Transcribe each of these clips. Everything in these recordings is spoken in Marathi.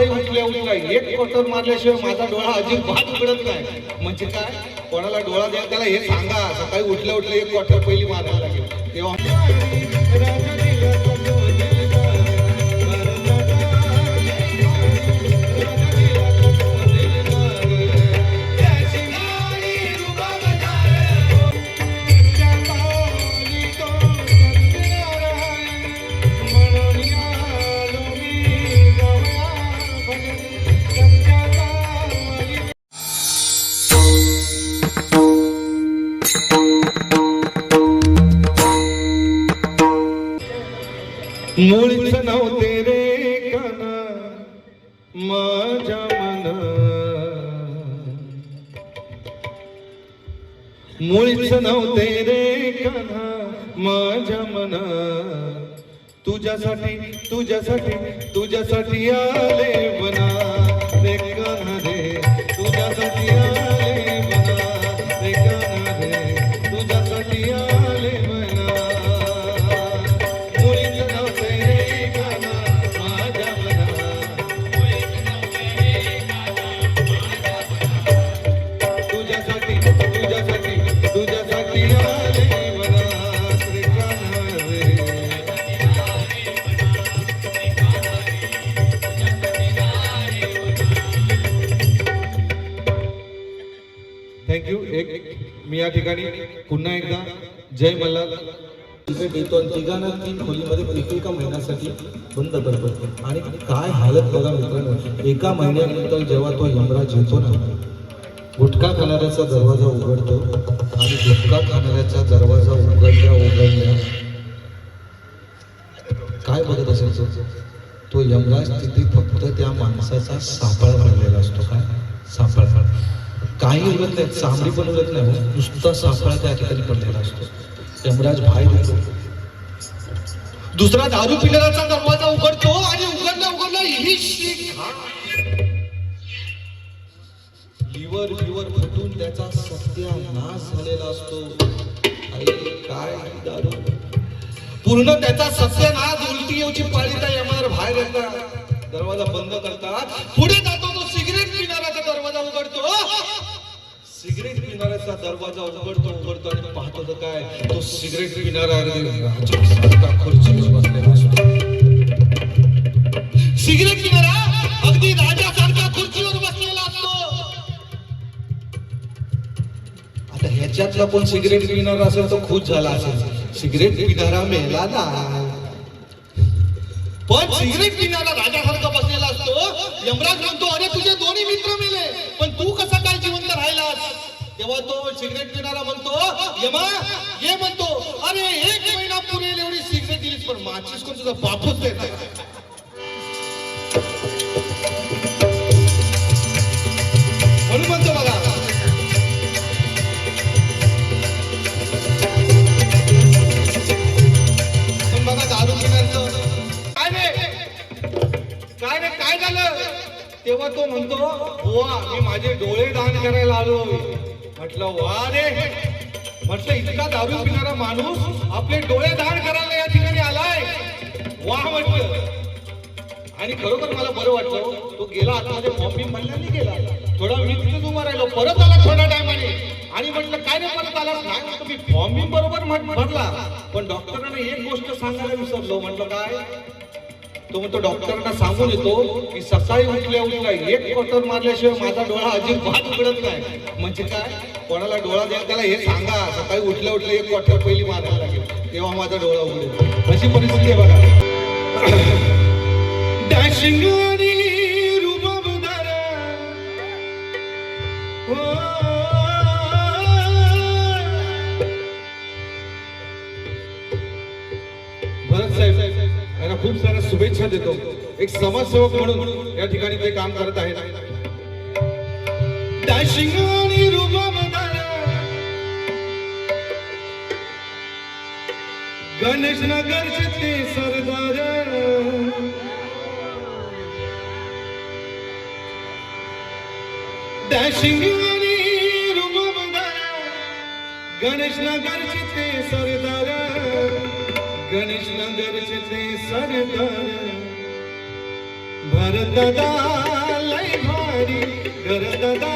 की सकाळी उठल्या उठल्या एक क्वार्टर मारल्याशिवाय माझा डोळा अजिबात उघडत नाही. म्हणजे काय? कोणाला डोळा द्या त्याला हे सांगा. सकाळी उठल्या उठल्या एक क्वार्टर पहिली मारायला लागेल. तेव्हा मुळीच नव्हते रे काना माझ्या मन. मुळीच नव्हते रे काना माझ्या मन. तुझ्यासाठी तुझ्यासाठी तुझ्यासाठी आले बना ठिकाणी. पुन्हा एकदा जय मल्हार. तिकीट तिघांना तीन खोलीमध्ये एक एका महिन्यासाठी बंद करतो आणि काय हालत बघा मित्रांनो. एका महिन्यानंतर जेव्हा तो यमराज येतो ना गुटखा खाणाऱ्याचा दरवाजा उघडतो आणि गुटखा खाणाऱ्याचा दरवाजा उघडल्या उघडल्या काय बघत असेल तो? तो यमराज तिथे फक्त त्या माणसाचा सापळा भरलेला असतो. काय? सापळा. काही उरत नाही चांबडी पण उरत नाही हो. नुसता सापळा त्या ठिकाणी पडलेला असतो. यमराज बाहेर येतो. दुसरा दारू पिणाऱ्याचा दरवाजा उघडतो आणि उघडला उघडला ही लिव्हर लिव्हर फुटून त्याचा सत्यानाश झालेला असतो. अरे काय दारू? पूर्ण त्याचा सत्यानाश उलटी येऊची पालिता यमराज बाहेर येतात. दरवाजा बंद करतात. पुढे जातो तो सिगरेट पिणाऱ्याचा दरवाजा उघडतो सिगरेट पिणाऱ्याचा दरवाजा उघडतो उघडतो आणि पाहतो तर काय? तो सिगरेट पिणारा राजा राजासारखा खुर्चीवर बसलेला असतो. सिगरेट पिणारा अगदी राजासारखा खुर्चीवर बसलेला असतो. आता ह्याच्यातला कोण सिगरेट पिणारा असेल तो खुश झाला असेल. सिगरेट पिणारा मेला ना. पण सिगरेट पिणारा राजासारखा बसलेला असतो. यमराज म्हणतो अरे तुझे दोन्ही मित्र मेले. पण तू कसा तेव्हा तो सिगरेट पिणारा म्हणतो यमा ये म्हणतो अरे एक महिना पुरेल एवढी सिगरेट दिलीस पण माझीच कोण तुझा बापच देत तो म्हणतो बुवा मी माझे डोळे दान करायला आलो. म्हटलं वा रे. म्हटलं इतका दारू पिणारा माणूस आपले डोळे दान करायला या ठिकाणी आलाय. वा म्हटलं. आणि खरोखर मला बरं वाटलं तो गेला आतमध्ये बॉम्बिंग म्हणल्याने गेला. थोडा मी तिथेच उभा राहिलो. परत आला थोड्या टायमाने. आणि म्हटलं काय नाही परत आला? नाही म्हटलं, मी फॉर्मिंग बरोबर म्हटलं. भरला पण डॉक्टरांना एक गोष्ट सांगायला विसरलो. म्हटलं काय? तो म्हणतो डॉक्टरांना सांगून येतो की सकाळी उठल्या उठल्या एक क्वार्टर मारल्याशिवाय माझा डोळा अजिबात उघडत नाही. म्हणजे काय? कोणाला डोळा द्या त्याला हे सांगा सकाळी उठल्या उठल्या एक क्वार्टर पहिली मारायला लागेल तेव्हा माझा डोळा उघडेल. अशी परिस्थिती आहे बघा. डॅशिंग आणि रुबाबदार भरत साहेब. यांना खूप साऱ्या शुभेच्छा देतो. एक समाजसेवक म्हणून या ठिकाणी ते काम करत आहेत. गणेश नगरचे ते सरदार डॅशिंग आणि रुबाबदार गणेश नगरचे ते सरदार गणेश नगर चित्रे सरद भरतदा लय भारी गरददा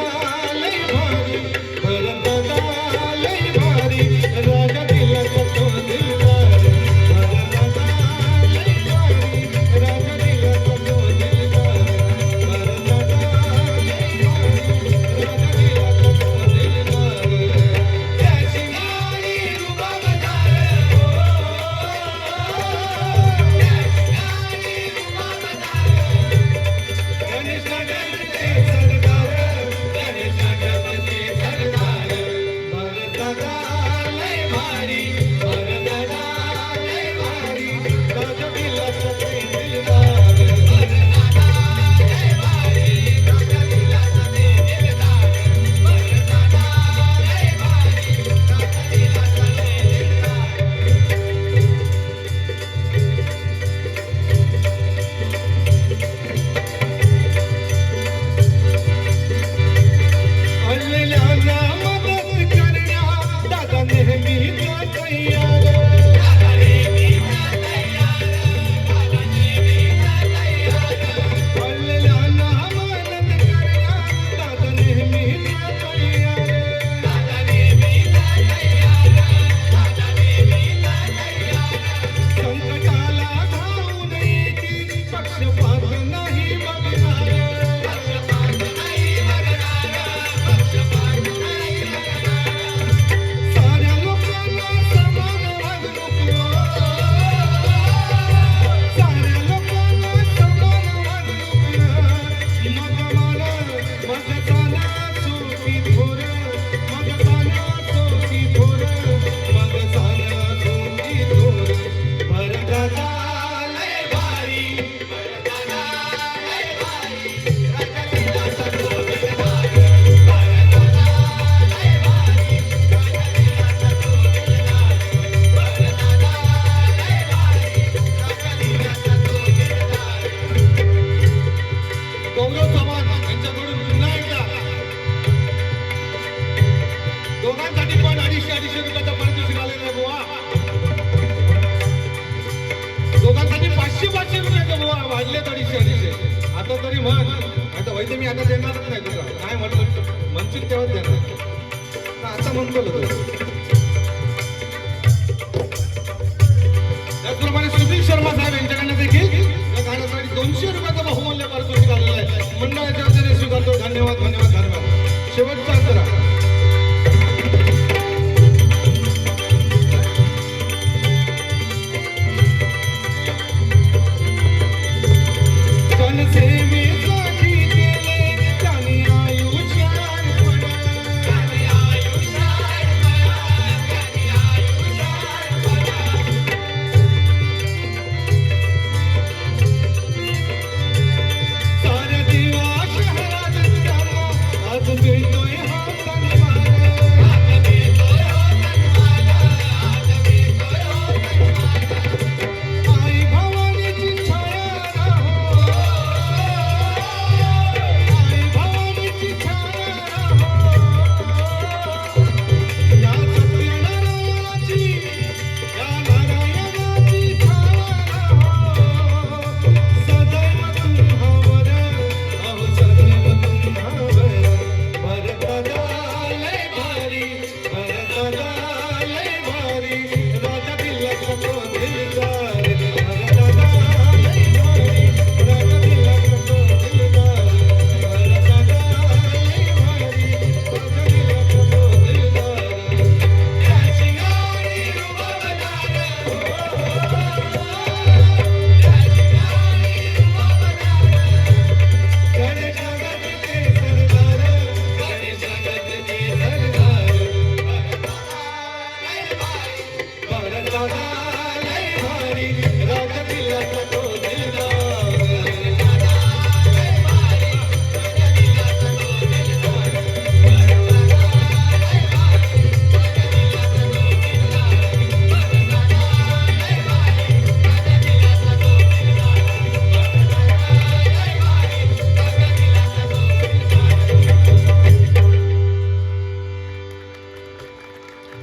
तरी म्हण आता वैद्य मी आता देणारच नाही तुला. काय म्हणतो? म्हणशील तेव्हाच देणार आता म्हणतो त्याचप्रमाणे सुधीर शर्मा साहेब यांच्याकडनं देखील या गाण्यासाठी दोनशे रुपयाचा बहुमूल्य पारितोषिक आलेला आहे. मंडळाच्या वतीने स्वीकारतो. धन्यवाद धन्यवाद धन्यवाद. शेवटचा अंतरा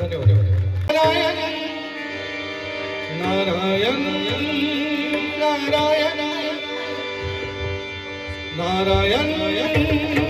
નારાયણ નારાયણ નારાયણ નારાયણ